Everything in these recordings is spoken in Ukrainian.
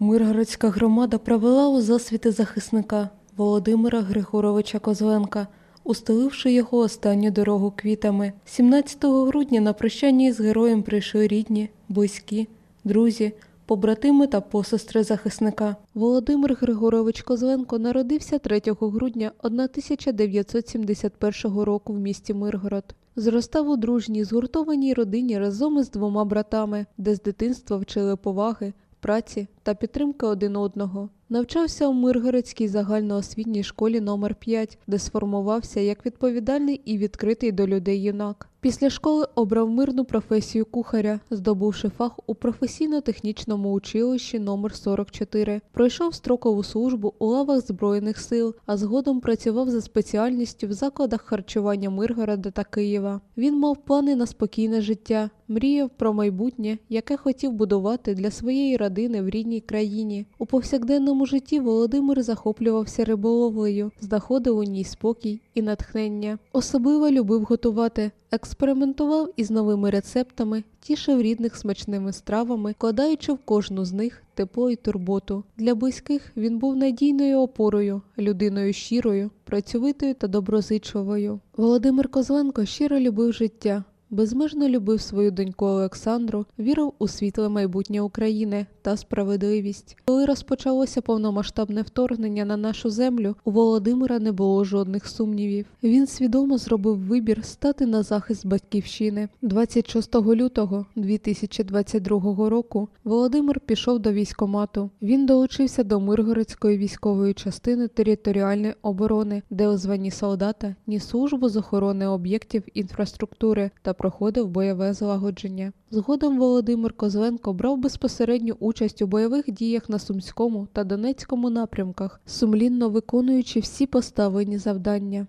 Миргородська громада провела у засвіти захисника Володимира Григоровича Козленка, устеливши його останню дорогу квітами. 17 грудня на прощання з героєм прийшли рідні, близькі, друзі, побратими та посестри захисника. Володимир Григорович Козленко народився 3 грудня 1971 року в місті Миргород. Зростав у дружній, згуртованій родині разом із двома братами, де з дитинства вчили поваги, праці та підтримки один одного. Навчався у Миргородській загальноосвітній школі номер 5 де сформувався як відповідальний і відкритий до людей юнак. Після школи обрав мирну професію кухаря, здобувши фах у професійно-технічному училищі номер 44 Пройшов строкову службу у лавах Збройних сил, а згодом працював за спеціальністю в закладах харчування Миргорода та Києва. Він мав плани на спокійне життя, мріяв про майбутнє, яке хотів будувати для своєї родини в рідній країні. У повсякденному житті Володимир захоплювався риболовлею, знаходив у ній спокій і натхнення. Особливо любив готувати, експериментував із новими рецептами, тішив рідних смачними стравами, вкладаючи в кожну з них тепло і турботу. Для близьких він був надійною опорою, людиною щирою, працьовитою та доброзичливою. Володимир Козленко щиро любив життя. Безмежно любив свою доньку Олександру, вірив у світле майбутнє України та справедливість. Коли розпочалося повномасштабне вторгнення на нашу землю, у Володимира не було жодних сумнівів. Він свідомо зробив вибір стати на захист батьківщини. 26 лютого 2022 року Володимир пішов до військомату. Він долучився до Миргородської військової частини територіальної оборони, де у званні солдата ніс службу з охорони об'єктів інфраструктури та проходив бойове злагодження. Згодом Володимир Козленко брав безпосередню участь у бойових діях на Сумському та Донецькому напрямках, сумлінно виконуючи всі поставлені завдання.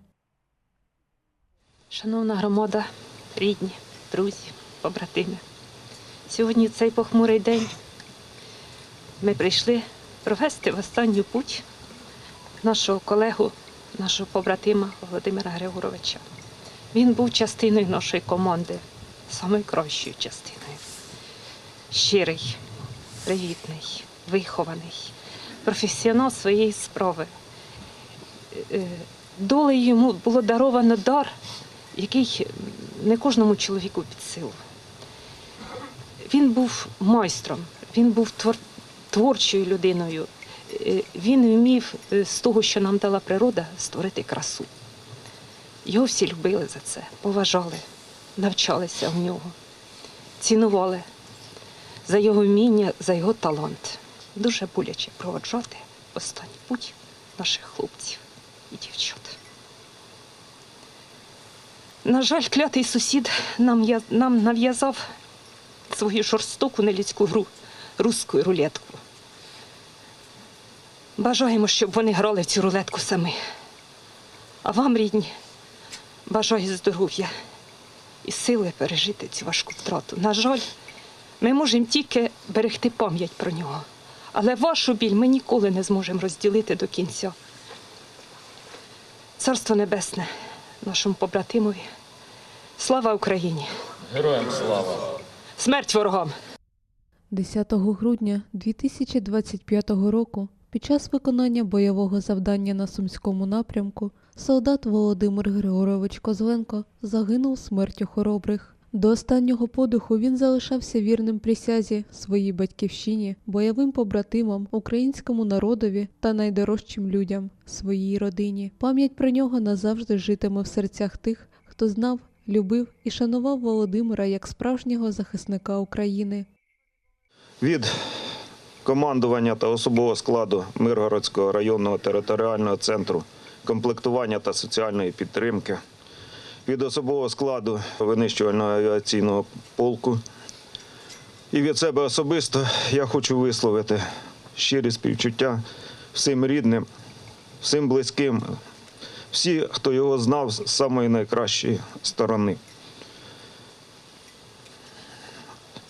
Шановна громада, рідні, друзі, побратими. Сьогодні в цей похмурий день ми прийшли провести в останню путь нашого колегу, нашого побратима Володимира Григоровича. Він був частиною нашої команди, самою кращою частиною. Щирий, привітний, вихований, професіонал своєї справи. Е, Долею йому було даровано дар, який не кожному чоловіку під силу. Він був майстром, він був твор- творчою людиною. Е, Він вмів е, з того, що нам дала природа, створити красу. Його всі любили за це, поважали, навчалися в нього, цінували за його вміння, за його талант. Дуже боляче проводжати останній путь наших хлопців і дівчат. На жаль, клятий сусід нам, нам нав'язав свою жорстоку нелюдську гру руську рулетку. Бажаємо, щоб вони грали в цю рулетку самі. А вам, рідні, бажаю здоров'я і сили пережити цю важку втрату. На жаль, ми можемо тільки берегти пам'ять про нього. Але вашу біль ми ніколи не зможемо розділити до кінця. Царство Небесне нашому побратимові. Слава Україні! Героям слава! Смерть ворогам! 10 грудня 2025 року під час виконання бойового завдання на Сумському напрямку солдат Володимир Григорович Козленко загинув смертю хоробрих. До останнього подиху він залишався вірним присязі своїй батьківщині, бойовим побратимам, українському народові та найдорожчим людям своїй родині. Пам'ять про нього назавжди житиме в серцях тих, хто знав, любив і шанував Володимира як справжнього захисника України. від командування та особового складу Миргородського районного територіального центру комплектування та соціальної підтримки, від особового складу винищувального авіаційного полку. І від себе особисто я хочу висловити щирі співчуття всім рідним, всім близьким, всі, хто його знав з самої найкращої сторони.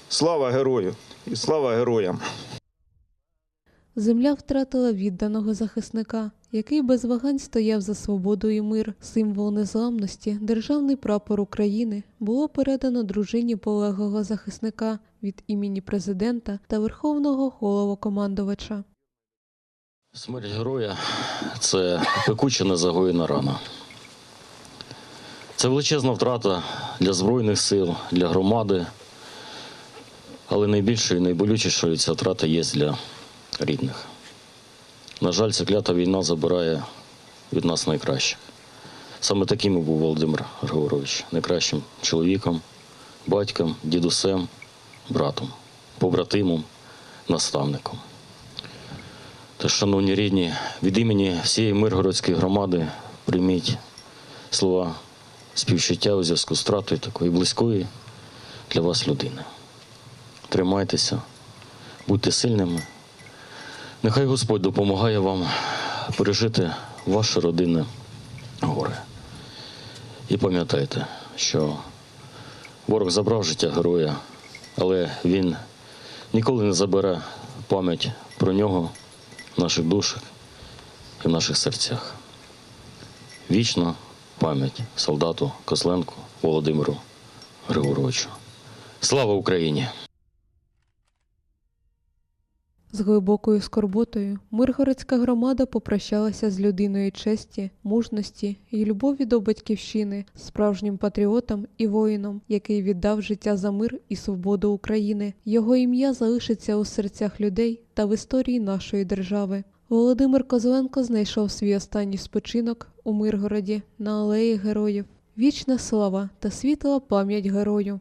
Слава герою і слава героям! Земля втратила відданого захисника, який без вагань стояв за свободу і мир. Символ незламності, державний прапор України, було передано дружині полеглого захисника від імені президента та верховного головокомандувача. Смерть героя це пекуча незагоєна рана. Це величезна втрата для Збройних сил, для громади. Але найбільшою і найболючішою ця втрата є для рідних. На жаль, ця клята війна забирає від нас найкращих. Саме таким і був Володимир Григорович найкращим чоловіком, батьком, дідусем, братом, побратимом, наставником. Тож, шановні рідні, від імені всієї Миргородської громади прийміть слова співчуття у зв'язку з втратою такої близької для вас людини. Тримайтеся, будьте сильними. Нехай Господь допомагає вам пережити ваше родинне горе. І пам'ятайте, що ворог забрав життя героя, але він ніколи не забере пам'ять про нього в наших душах і в наших серцях. Вічна пам'ять солдату Козленку Володимиру Григоровичу. Слава Україні! З глибокою скорботою Миргородська громада попрощалася з людиною честі, мужності і любові до батьківщини, справжнім патріотом і воїном, який віддав життя за мир і свободу України. Його ім'я залишиться у серцях людей та в історії нашої держави. Володимир Козленко знайшов свій останній спочинок у Миргороді на алеї героїв. Вічна слава та світла пам'ять герою.